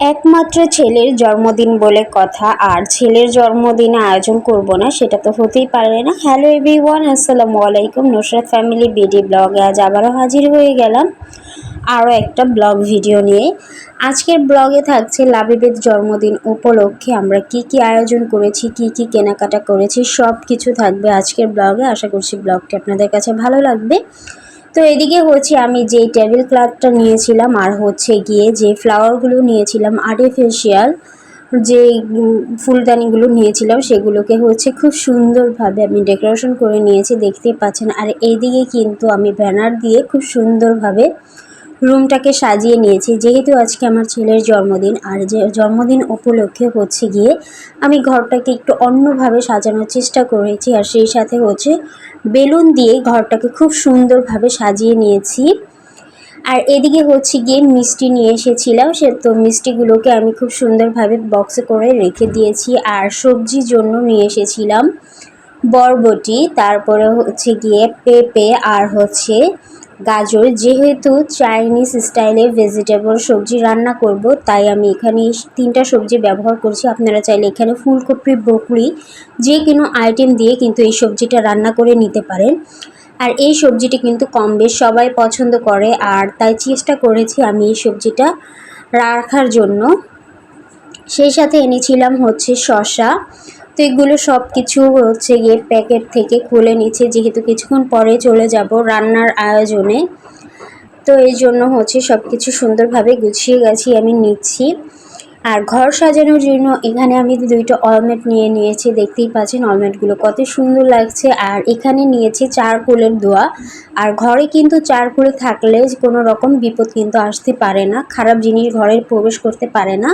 একমাত্র ছেলের জন্মদিন বলে কথা, আর ছেলের জন্মদিনে আয়োজন করব না, সেটা তো হতেই পারে না। হ্যালো এভরিওয়ান আসসালামু আলাইকুম। নুসরাত ফ্যামিলি বিডি ব্লগে আজ আবারও হাজির হয়ে গেলাম আরও একটা ব্লগ ভিডিও নিয়ে। আজকের ব্লগে থাকছে লাবিবের জন্মদিন উপলক্ষে আমরা কি কি আয়োজন করেছি, কি কি কেনাকাটা করেছি সব কিছু থাকবে আজকের ব্লগে আশা করছি ব্লগটি আপনাদের কাছে ভালো লাগবে। তো এদিকে হচ্ছে আমি যে টেবিল ক্লাথটা নিয়েছিলাম, আর হচ্ছে গিয়ে যে ফ্লাওয়ারগুলো নিয়েছিলাম আর্টিফিশিয়াল যে ফুলদানিগুলো নিয়েছিলাম, সেগুলোকে হচ্ছে খুব সুন্দরভাবে আমি ডেকোরেশন করে নিয়েছি দেখতে পাচ্ছেন। আর এইদিকে কিন্তু আমি ব্যানার দিয়ে খুব সুন্দরভাবে রুমটাকে সাজিয়ে নিয়েছি। যেহেতু আজকে আমার ছেলের জন্মদিন, আর যে জন্মদিন উপলক্ষে হচ্ছে গিয়ে আমি ঘরটাকে একটু অন্যভাবে সাজানোর চেষ্টা করেছি, আর সেই সাথে হচ্ছে বেলুন দিয়ে ঘরটাকে খুব সুন্দরভাবে সাজিয়ে নিয়েছি। আর এদিকে হচ্ছে গিয়ে মিষ্টি নিয়ে এসেছিলাম, সে তো মিষ্টিগুলোকে আমি খুব সুন্দরভাবে বক্সে করে রেখে দিয়েছি, আর সবজির জন্য নিয়ে এসেছিলাম বরবটি, তারপরে হচ্ছে গিয়ে পেঁপে, আর হচ্ছে গাজর, যেহেতু চাইনিজ স্টাইলে ভেজিটেবল সবজি রান্না করব, তাই আমি এখানে তিনটা সবজি ব্যবহার করছি। আপনারা চাইলে এখানে ফুলকপি ব্রকলি যে কোনো আইটেম দিয়ে কিন্তু এই সবজিটা রান্না করে নিতে পারেন। আর এই সবজিটি কিন্তু কম বেশ সবাই পছন্দ করে, আর তাই চেষ্টা করেছি আমি এই সবজিটা রাখার জন্য। সেই সাথে এনেছিলাম হচ্ছে শশা তো এগুলো সব কিছু হচ্ছে গিয়ে প্যাকেট থেকে খুলে নিচ্ছে, যেহেতু কিছুক্ষণ পরে চলে যাব রান্নার আয়োজনে। তো এই জন্য হচ্ছে সব কিছু সুন্দরভাবে গুছিয়ে গেছি, আমি নিচ্ছি। আর ঘর সাজানোর জন্য এখানে আমি দুইটা অলমেট নিয়ে নিয়েছি, দেখতেই পাচ্ছেন অলমেটগুলো কত সুন্দর লাগছে। আর এখানে নিয়েছি চারকোলের দোয়া। আর ঘরে কিন্তু চারকোল থাকলে কোনো রকম বিপদ কিন্তু আসতে পারে না, খারাপ জিনিস ঘরে প্রবেশ করতে পারে না।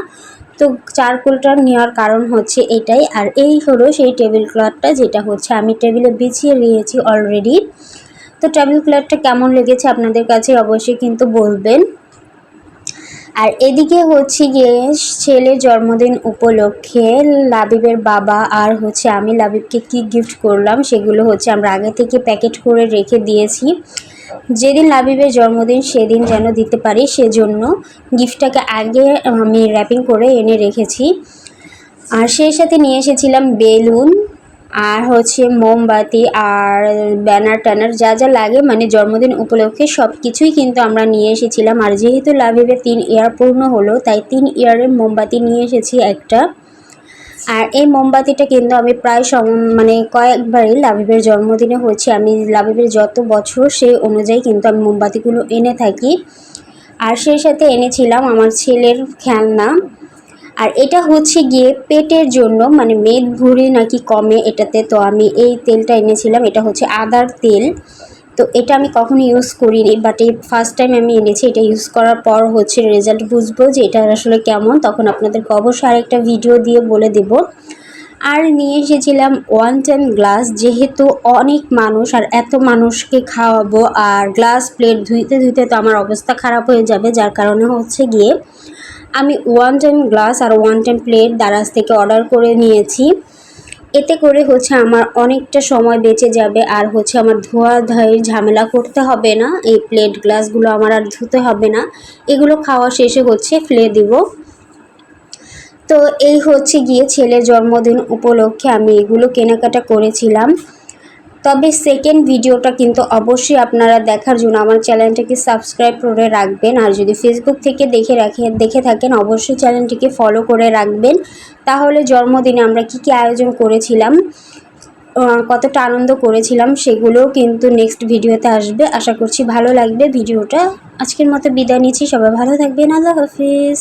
তো চারকোলটা নেওয়ার কারণ হচ্ছে এটাই। আর এই হলো সেই টেবিল ক্লথটা, যেটা হচ্ছে আমি টেবিলে বিছিয়ে নিয়েছি অলরেডি। তো টেবিল ক্লথটা কেমন লেগেছে আপনাদের কাছে অবশ্যই কিন্তু বলবেন। আর এদিকে হচ্ছে গিয়ে ছেলের জন্মদিন উপলক্ষে লাবিবের বাবা আর হচ্ছে আমি লাবিবকে কি গিফট করলাম সেগুলো হচ্ছে আমরা আগে থেকে প্যাকেট করে রেখে দিয়েছি। যেদিন লাবিবের জন্মদিন সেদিন যেন দিতে পারি সেজন্য গিফটটাকে আগে আমি র্যাপিং করে এনে রেখেছি। আর সেই সাথে নিয়ে এসেছিলাম বেলুন। আর হচ্ছে মোমবাতি আর ব্যানার ট্যানার যা যা লাগে মানে জন্মদিন উপলক্ষে সব কিছুই কিন্তু আমরা নিয়ে এসেছিলাম। আর যেহেতু লাভিবের তিন ইয়ার পূর্ণ হলো, তাই তিন ইয়ারের মোমবাতি নিয়ে এসেছি একটা। আর এই মোমবাতিটা কিন্তু আমি প্রায় সম মানে কয়েকবারই লাভিবের জন্মদিনে হচ্ছে আমি লাভিবের যত বছর সেই অনুযায়ী কিন্তু আমি মোমবাতিগুলো এনে থাকি। আর সেই সাথে এনেছিলাম আমার ছেলের খেলনা। আর এটা হচ্ছে গিয়ে পেটের জন্য মানে মেদ ভুঁড়ি নাকি কমে এটাতে। তো আমি এই তেলটা এনেছিলাম, এটা হচ্ছে আদার তেল। তো এটা আমি কখনো ইউজ করিনি বাট এই ফার্স্ট টাইম আমি এনেছি, এটা ইউজ করার পর হচ্ছে রেজাল্ট বুঝব যে এটা আসলে কেমন। তখন আপনাদেরকে অবশ্যই আরেকটা ভিডিও দিয়ে বলে দেব। আর নিয়ে এসেছিলাম ওয়ান টাইম গ্লাস যেহেতু অনেক মানুষ, আর এত মানুষকে খাওয়াবো, আর গ্লাস প্লেট ধুইতে ধুইতে তো আমার অবস্থা খারাপ হয়ে যাবে, যার কারণে হচ্ছে গিয়ে আমি ওয়ান টাইম গ্লাস আর ওয়ান টাইম প্লেট দারাজ থেকে অর্ডার করে নিয়েছি। এতে করে হচ্ছে আমার অনেকটা সময় বেঁচে যাবে আর হচ্ছে আমার ধোয়া ধাইয়ের ঝামেলা করতে হবে না। এই প্লেট গ্লাসগুলো আমার আর ধুতে হবে না। এগুলো খাওয়া শেষে হচ্ছে ফেলে দিব। তো এই হচ্ছে গিয়ে ছেলের জন্মদিন উপলক্ষে আমি এগুলো কেনাকাটা করেছিলাম। তবে সেকেন্ড ভিডিওটা কিন্তু অবশ্যই আপনারা দেখার জন্য আমার চ্যানেলটাকে সাবস্ক্রাইব করে রাখবেন। আর যদি ফেসবুক থেকে দেখে রাখে, দেখে থাকেন, অবশ্যই চ্যানেলটিকে ফলো করে রাখবেন। তাহলে জন্মদিনে আমরা কি কি আয়োজন করেছিলাম কতটা আনন্দ করেছিলাম, সেগুলোও কিন্তু নেক্সট ভিডিওতে আসবে। আশা করছি ভালো লাগবে। ভিডিওটা আজকের মতো বিদায় নিচ্ছি। সবাই ভালো থাকবেন। আল্লাহ হাফিজ।